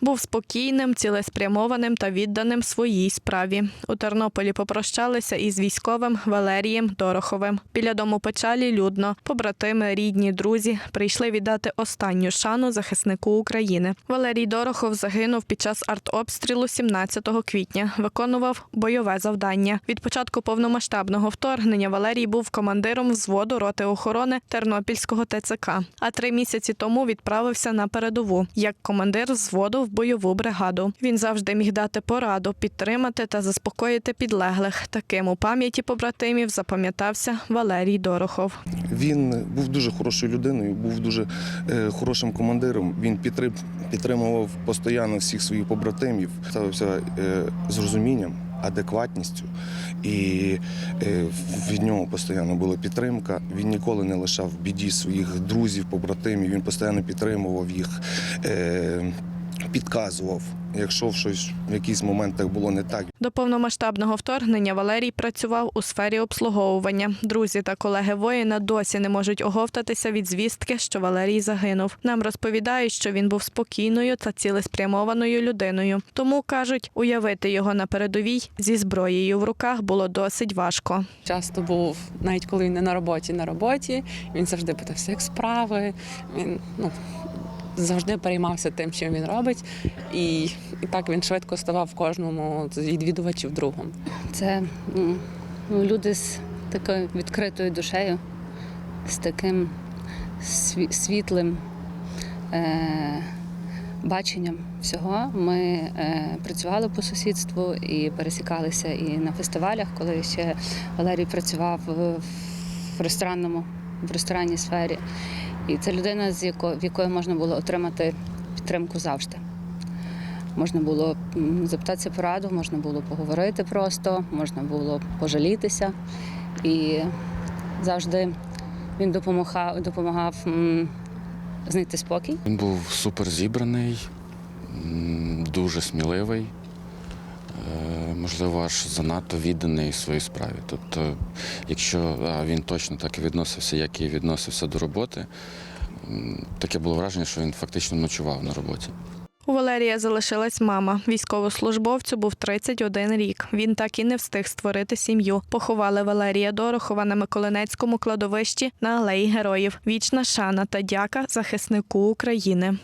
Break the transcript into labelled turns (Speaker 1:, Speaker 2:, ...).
Speaker 1: Був спокійним, цілеспрямованим та відданим своїй справі. У Тернополі попрощалися із військовим Валерієм Дороховим. Біля дому печалі людно. Побратими, рідні, друзі прийшли віддати останню шану захиснику України. Валерій Дорохов загинув під час артобстрілу 17 квітня. Виконував бойове завдання. Від початку повномасштабного вторгнення Валерій був командиром взводу роти охорони Тернопільського ТЦК. А три місяці тому відправився на передову як командир взводу в бойову бригаду. Він завжди міг дати пораду, підтримати та заспокоїти підлеглих. Таким у пам'яті побратимів запам'ятався Валерій Дорохов.
Speaker 2: Він був дуже хорошою людиною, був дуже е, хорошим командиром. Він підтрим, підтримував постійно всіх своїх побратимів, ставився е, з розумінням, адекватністю, і е, від нього постійно була підтримка. Він ніколи не лишав в біді своїх друзів, побратимів. Він постійно підтримував їх, підказував, якщо в щось в якийсь моментах було не так.
Speaker 1: До повномасштабного вторгнення Валерій працював у сфері обслуговування. Друзі та колеги воїна досі не можуть оговтатися від звістки, що Валерій загинув. Нам розповідають, що він був спокійною та цілеспрямованою людиною. Тому кажуть, уявити його на передовій зі зброєю в руках було досить важко.
Speaker 3: Часто був, навіть коли він не на роботі, на роботі. Він завжди питався, як справи. Він ну, завжди переймався тим, чим він робить. І, і так він швидко ставав кожному з відвідувачів другом.
Speaker 4: Це ну, люди з такою відкритою душею, з таким світлим е- баченням всього. Ми е- працювали по сусідству і пересікалися і на фестивалях, коли ще Валерій працював в, в ресторанному, в ресторанній сфері. І це людина, з яко, в якої можна було отримати підтримку завжди. Можна було запитатися пораду, можна було поговорити просто, можна було пожалітися. І завжди він допомагав, допомагав знайти спокій.
Speaker 5: Він був супер зібраний, дуже сміливий, можливо, аж занадто відданий своїй справі. Тобто, якщо він точно так і відносився, як і відносився до роботи, таке було враження, що він фактично ночував на роботі.
Speaker 1: У Валерія залишилась мама. Військовослужбовцю був 31 рік. Він так і не встиг створити сім'ю. Поховали Валерія Дорохова на Миколинецькому кладовищі на алеї героїв. Вічна шана та дяка захиснику України.